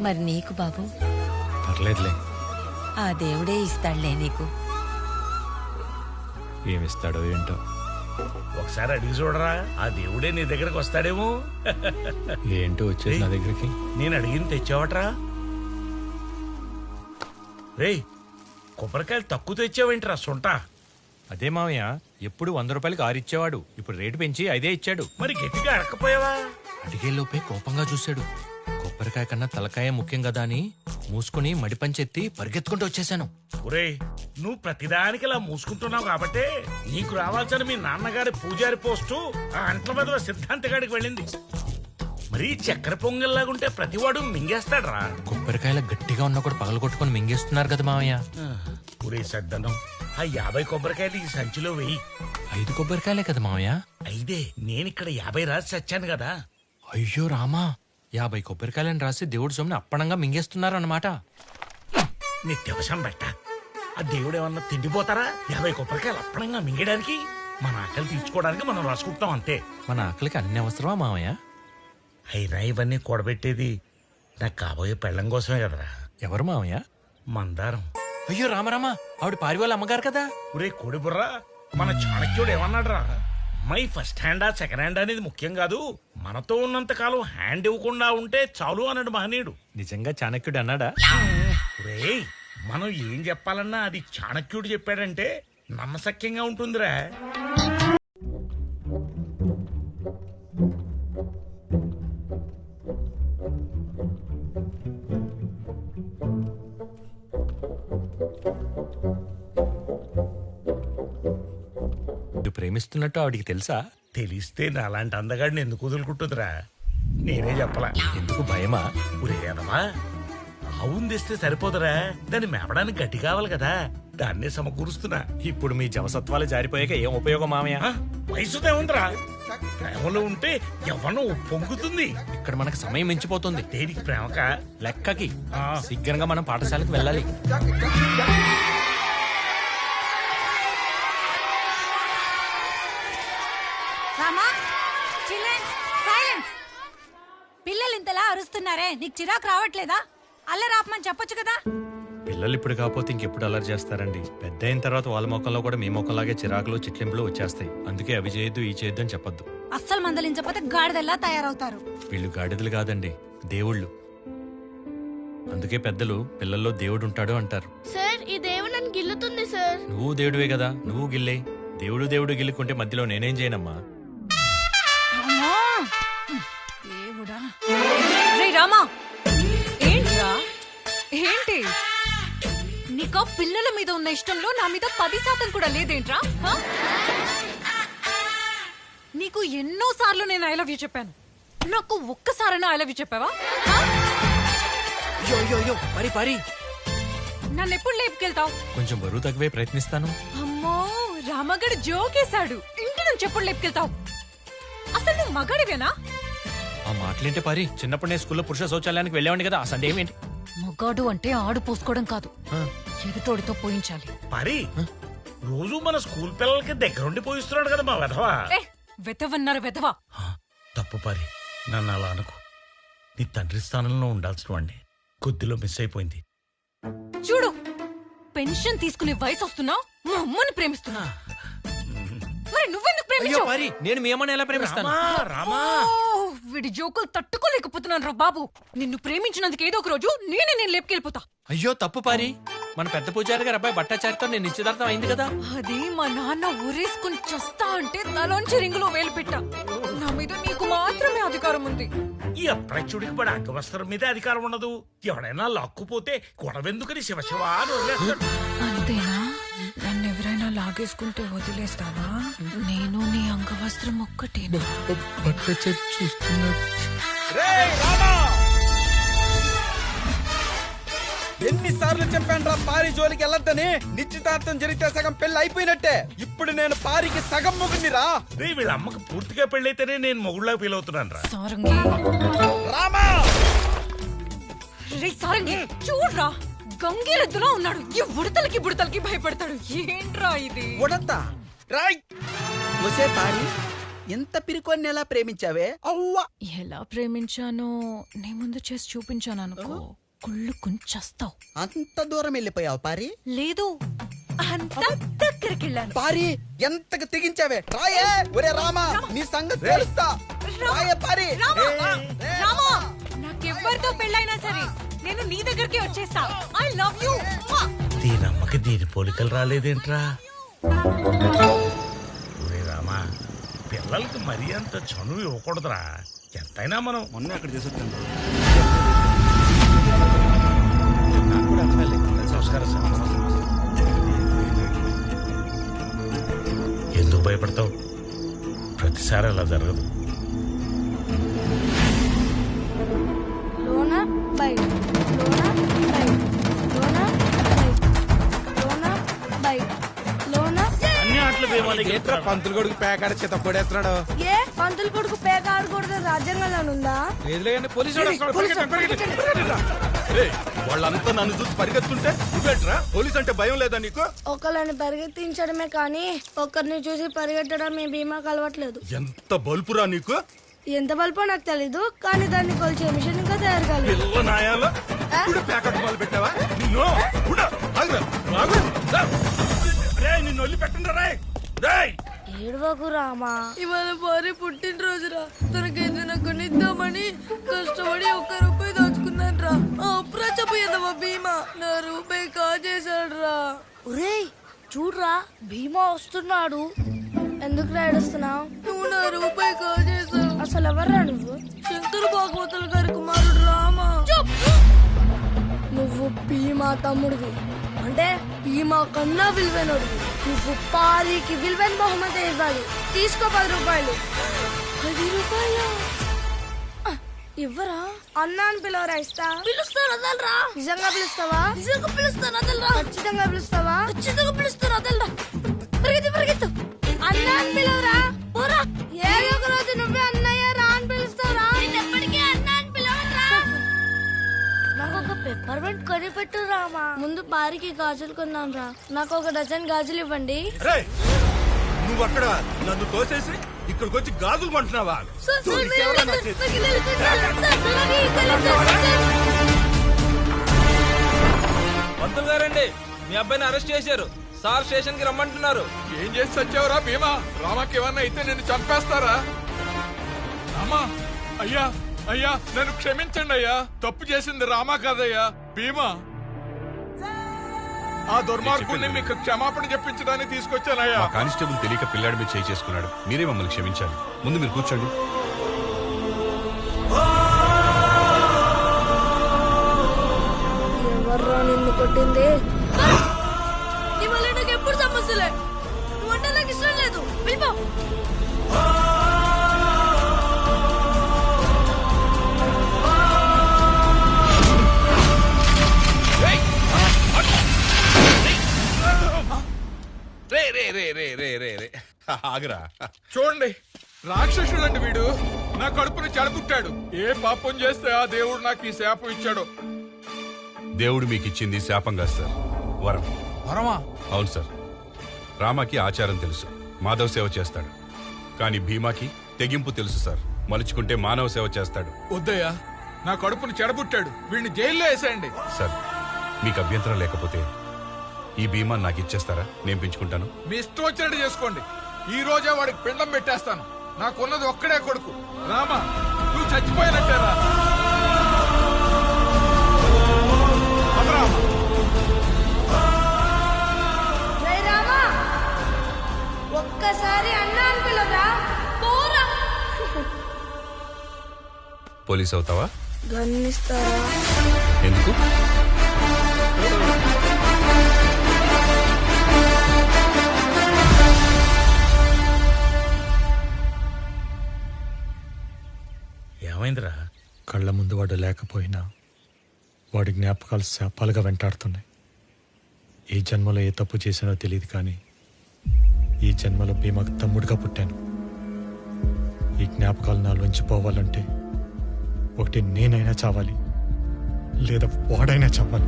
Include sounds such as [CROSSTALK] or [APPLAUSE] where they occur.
మరి నీకు బాబు? పర్లేదులే. ఆ దేవుడే ఇస్తాడులే నీకు. ఏమిస్తాడో ఏంటో. ఒకసారి అడిగి చూడరా ఆ దేవుడే నీ దగ్గరకు వస్తాడేమో. ఏంటో వచ్చేది నా దగ్గరికి? నేను అడిగింది తెచ్చావట్రా? రేయ్ కొబ్బరికాయలు తక్కువ తెచ్చావేంట్రా సొంట? అదే మావయ్య ఎప్పుడు వంద రూపాయలకి ఆరు ఇచ్చేవాడు. ఇప్పుడు రేటు పెంచి ఐదే ఇచ్చాడు. మరి గట్టిగా అడకపోయావా అడిగే లోపే కోపంగా చూశాడు. కొబ్బరికాయ కన్నా తలకాయ ముఖ్యం కదా అని మూసుకుని మడిపంచెత్తి పరిగెత్తుకుంటూ వచ్చేసాను ఒరేయ్ నువ్వు ప్రతిదానికి ఇలా మూసుకుంటున్నావు కాబట్టే నీకు రావాల్సిన మీ నాన్నగారి పూజారి పోస్టు ఆ అంట్ల మీద సిద్ధాంతగాడికి వెళ్ళింది. మరి చక్కెర పొంగల్లాగుంటే ప్రతివాడు మింగేస్తాడ్రా. కొబ్బరికాయల గట్టిగా ఉన్న కూడా పగలగొట్టుకొని మింగేస్తున్నారు కదా మావయ్య ఒరే సద్దనం ఆ యాభై కొబ్బరికాయలు ఈ సంచిలో వెయ్యి ఐదు కొబ్బరికాయలే కదా మావయ్య అయితే నేనిక్కడ యాభై రాసి చచ్చాను కదా. అయ్యో రామా యాభై కొబ్బరికాయలని రాసి దేవుడి సొమ్ముని అప్పణంగా మింగేస్తున్నారు అన్నమాట నిత్యవశం బెట్ట. ఆ దేవుడు ఏమన్నా తిండిపోతారా? యాభై కొబ్బరికాయలు అప్పనంగా మింగడానికి మన ఆకలి తీర్చుకోవడానికి మనం రాసుకుంటాం అంతే. మన ఆకలికి అన్ని అవసరమా మావయ్య? అయినా ఇవన్నీ కూడబెట్టేది నాకు కాబోయే పెళ్ళం కోసమే కదరా. ఎవరు మావయ్య? మందారం. అయ్యో రామరామా ఆవిడ పారి వాళ్ళ అమ్మగారు కదా? ఒరే కోడిబుర్రా మన చాణక్యుడు ఏమన్నాడురా? మై ఫస్ట్ హ్యాండా సెకండ్ హ్యాండ్ అనేది ముఖ్యం కాదు. మనతో ఉన్నంత కాలం హ్యాండ్ ఇవ్వకుండా ఉంటే చాలు అన్నాడు మహనీయుడు. నిజంగా చాణక్యుడు అన్నాడా? ఒరేయ్ మనం ఏం చెప్పాలన్నా అది చాణక్యుడు చెప్పాడంటే నమ్మశక్యంగా ఉంటుందిరా. ప్రేమిస్తున్నట్టు ఆవిడికి తెలుసా? తెలిస్తే నా అలాంటి అందగాడిని ఎందుకు వదులుకుంటుందిరా? నేనే చెప్పలా. ఎందుకు భయమా? ఎదవా ఆవును తెస్తే సరిపోదురా. దాన్ని మేపడానికి గట్టి కావాలి కదా. దాన్నే సమకూరుస్తున్నా. ఇప్పుడు మీ జవసత్వాలు జారిపోయాక ఏం ఉపయోగం మామయ్య? వయసుదే ఉందిరా ప్రేమలో ఉంటే ఎవరినో పొంగుతుంది. ఇక్కడ మనకు సమయం మించిపోతుంది. దేనికి ప్రేమక? లెక్కకి. సిగ్గరంగా మనం పాఠశాలకు వెళ్ళాలి. Rama children's silence. పిల్లలు ఇంతలా అరుస్తున్నారే నీకు చిరాకు రావట్లేదా? అల్లరాపమని చెప్పొచ్చు కదా? పిల్లలు ఇప్పుడు కాకపోతే ఇంకెప్పుడు అలర్ చేస్తారండి. పెద్ద అయిన తర్వాత వాళ్ళ మొక్కల్లో కూడా మీ మొక్కలాగే చిరాకులు చిట్లింపులు వచ్చేస్తాయి. అందుకే అవి చేయొద్దు ఈ చేయొద్దు అని చెప్పొద్దు. అస్సలు మందలించకపోతే గాడిదల్లా తయారవుతారు. వీళ్ళు గాడిదలు కాదండి దేవుళ్ళు. అందుకే పెద్దలు పిల్లల్లో దేవుడు ఉంటాడు అంటారు. సార్ ఈ దేవుడు నన్ను గిల్లుతుంది సార్. నువ్వు దేవుడివే కదా నువ్వు గిల్లే. దేవుడు దేవుడు గిల్లుకుంటే మధ్యలో నేనేం చేయనమ్మా? ఏంటి? నీకు పిల్లల మీద ఉన్న ఇష్టంలో నా మీద పది శాతం కూడా లేదేంట్రా? నీకు ఎన్నో సార్లు నేను ఐ లవ్ యూ చెప్పాను. నాకు ఒక్కసారైనా ఐ లవ్ యూ చెప్పావా? హ? పరి పరి. నన్ను ఎప్పుడు లేపుకెళ్తావు? కొంచెం బరువు తగ్గవే ప్రయత్నిస్తాను. అమ్మో రామగడు జోకేశాడు. ఇంటి నుంచి ఎప్పుడు లేపుకెళ్తావు? అసలు నువ్వు మగాడివేనా? ఆ మాటలేంటే పరి? చిన్నప్పుడు నేను స్కూల్లో పురుష శౌచాలయానికి వెళ్ళేవాడిని కదా ఆ సండే ఏమేంటి మగాడు అంటే ఆడు పోసుకోవడం కాదు. ఆ, ఎదుటోడితో పోయించాలి. పరి రోజు మన స్కూల్ పిల్లలకి దగ్గరుండి పోయిస్తున్నాడు కదా మా వెధవా? వెతవన్నారు వెతవా ఆ, తప్పు పరి. నన్ను అలా అనుకో. నీ తండ్రి స్థానంలో ఉండాల్సిన వాడిని కొద్దిలో మిస్ అయిపోయింది. చూడు పెన్షన్ తీసుకునే వయసు వస్తున్నా మా అమ్మని ప్రేమిస్తున్నా. మరి నువ్వెందుకు ప్రేమించావు? పరి నేను మీ అమ్మని ఎలా ప్రేమిస్తాను? రామా వీడి జోకులు తట్టుకోలేకపోతున్నాను రా బాబు. నిన్ను ప్రేమించినందుకు ఏదో ఒక రోజు నేనే నేను లేపుకెళ్ళిపోతా. అయ్యో తప్పు పారి. మన పెద్ద పూజారి గారు అబ్బాయి బట్టాచారితో నేను నిశ్చితార్థం అయింది కదా. అది మా నాన్న ఊరేసుకుని చస్తా అంటే తలోంచి రింగులో వేలు పెట్టా. నా మీద నీకు మాత్రమే అధికారం ఉంది. ఈ అప్రచుడికి పడి అంగవస్త్రం మీద అధికారం ఉండదు. ఎవడైనా లాక్కుపోతే గొడవెందుకని శివశివ అని వదిలేస్తాడు. అంతేనా? నన్ను ఎవరైనా లాగేసుకుంటే వదిలేస్తావా? నేను నీ అంగవస్త్రం ఒక్కటేనా? ఎన్నిసార్లు చెప్పాను రా పారి జోలికి వెళ్ళొద్దని నిశ్చితార్థం జరిగితే సగం పెళ్ళి అయిపోయినట్టే. ఇప్పుడు నేను పారికి సగం ముగింది రా. వీళ్ళ అమ్మకి పూర్తిగా పెళ్ళైతేనే నేను మొగుళ్ళ ఫీల్ అవుతున్నాను రా. సారంగి. రామా! రే సారంగి చూడ్రా. గంగిరెద్దులో ఉన్నాడు. ఈ ఉడతలకి బుడతలకి భయపడతాడు. ఏంట్రా ఇది? ఉడతా. రాయ్! వసే పారి ఎంత పిరికొన్ని ఎలా ప్రేమించావే? అవ్వా! ఎలా ప్రేమించానో నీ ముందు చేసి చూపించాను అనుకో కుళ్ళు కుంచస్తావు అంత దూరం వెళ్ళిపోయావు పారి? లేదు. అంత దగ్గరికి వెళ్ళాను పారి ఎంతకు తెగించావే? రాయే ఒరే రామా నీ సంగతి తెలుస్తా. రాయే పారి. రామా! రామా! నాకెవ్వరితో పెళ్ళైనా సరే నేను నీ దగ్గరికి వచ్చేస్తా. ఐ లవ్ యూ దీనమ్మకి దీని పోలికలు రాలేదేంట్రా? ఒరే రామా పిల్లలకి మరీ అంత చనువు ఇవ్వకూడదురా. ఎంతైనా మనం మొన్న అక్కడ చేసొచ్చాను. నమస్కారం సార్. భయపడతావు. ప్రతిసారి అలా జరగదు. పంతులు కొడుకు పేకాడ చేత ఏ పంతులు కొడుకు పేక ఆడకూడదు రాజ్యాంగంలో ఉందా? వాళ్ళంతా నన్ను చూసి పరిగెత్తుంటే నువ్వేట్రా? పోలీస్ అంటే భయం లేదా నీకు? ఒకళ్ళని పరిగెత్తించడమే కానీ ఒకరిని చూసి పరిగెట్టడం మీ బీమాకు అలవట్లేదు. ఎంత బల్పురా నీకు? ఎంత బల్పో నాకు తెలీదు కానీ దాన్ని కొలిచే మిషన్ ఇంకా తయారు కాలేదు. పిల్ల నాయాల? ఇప్పుడు ప్యాకెట్ మొదలు పెట్టావా? నిన్ను? ఉండు, ఆగురా, ఆగు. రా. రేయ్, నిన్ను వదిలి పెట్టండి రేయ్. ఏడవకు రామా? ఇవాళ భార్య పుట్టినరోజురా. తనకి ఏదైనా కొనిద్దామని కష్టపడి ఒక్క రూపాయి దాచుకున్నాను రా అప్పురా చెప్పేదమ్మా భీమా. నా రూపాయి కాజేశాడు రా ఒరేయ్ చూడరా భీమా వస్తున్నాడు. ఎందుకు ఏడుస్తున్నావు? నువ్వు నా రూపాయి కాజేశావు. అసలు ఎవర్రా నువ్వు? శంకర భాగవతుల గారి కుమారుడు రామా. నువ్వు భీమా తమ్ముడివి. అంటే భీమా కన్నా విలువైనడు నువ్వు పాలికి విలువైన బహుమతి ఇవ్వాలి. తీసుకో పది రూపాయలు. పది రూపాయలు? ఇవ్వరా? అన్న అని పిలవరా ఇస్తా? పిలుస్తాను అదలరా నిజంగా పిలుస్తావా? నిజంగా పిలుస్తాను అదలరా ఖచ్చితంగా పిలుస్తావా? ఖచ్చితంగా పిలుస్తాను అదలరా పరిగెత్తు పరిగెత్తు. అన్న అని పిలవరా? పోరా. ఏదో ఒక రోజు నువ్వే అన్నయ్య రా అని పిలుస్తావురా ఎప్పటికీ అన్న అని పిలవరా నాకు ఒక పెప్పర్మెంట్ కొని పెట్టు రామా. ముందు పారికి గాజులు కొన్నాను రా నాకు ఒక డజన్ గాజులు ఇవ్వండి. నువ్వు అక్కడ నన్ను తోసేసి ఇక్కడికి వచ్చి గాజులు కొంటున్నావా? పంతులు గారండి. మీ అబ్బాయిని అరెస్ట్ చేశారు. సార్ స్టేషన్కి రమ్మంటున్నారు. ఏం చేసి చచ్చావురా భీమా? రామాకి ఏమన్నా అయితే నిన్ను చంపేస్తారా? రామా అయ్యా అయ్యా నన్ను క్షమించండి అయ్యా. తప్పు చేసింది రామా కాదయ్యా. భీమా ఆ దుర్మార్గుణ్ణి మీకు క్షమాపణ చెప్పించడానికి తీసుకొచ్చానయ్యా. మా కానిస్టేబుల్ తెలియక పిల్లాడి మీద చేయి చేసుకున్నాడు. మీరే మమ్మల్ని క్షమించాలి. ముందు మీరు కూర్చోండి. ఎవర్రా నిన్ను కొట్టింది? నీ వల్ల నాకు ఎప్పుడు సమస్యలే నువ్వంటే నాకు ఇష్టం లేదు. వెళ్ళిపో. [LAUGHS] ఆగరా. చూడండి రాక్షసుడండి వీడు నా కడుపుని చెడబుట్టాడు ఏ పాపం చేస్తే ఆ దేవుడు నాకు ఈ శాపం ఇచ్చాడు? దేవుడు మీకు ఇచ్చింది శాపం కాదు సార్ వరం. వరమా? అవును సార్ రామాకి ఆచారం తెలుసు మాధవ సేవ చేస్తాడు. కానీ భీమాకి తెగింపు తెలుసు సార్ మలుచుకుంటే మానవ సేవ చేస్తాడు. వద్దయ్యా నా కడుపుని చెడబుట్టాడు వీడిని జైల్లో వేసేయండి. సార్ మీకు అభ్యంతరం లేకపోతే ఈ భీమా నాకు ఇచ్చేస్తారా నేను పెంచుకుంటాను. మీ ఇష్టం వచ్చినట్టు చేసుకోండి. ఈ రోజే వాడికి పిండం పెట్టేస్తాను. నాకున్నది ఒక్కడే కొడుకు. రామా నువ్వు చచ్చిపోయినట్టేరా ఒక్కసారి అన్న పోలీస్ అవుతావా? గన్నిస్తారా? ఎందుకు? ఏమైందిరా కళ్ళ ముందు వాడు లేకపోయినా వాడి జ్ఞాపకాలు శాపాలుగా వెంటాడుతున్నాయి. ఈ జన్మలో ఏ తప్పు చేశానో తెలియదు కానీ ఈ జన్మలో భీమాకు తమ్ముడుగా పుట్టాను. ఈ జ్ఞాపకాలు నాలోంచి పోవాలంటే ఒకటి నేనైనా చావాలి లేదా వాడైనా చావాలి.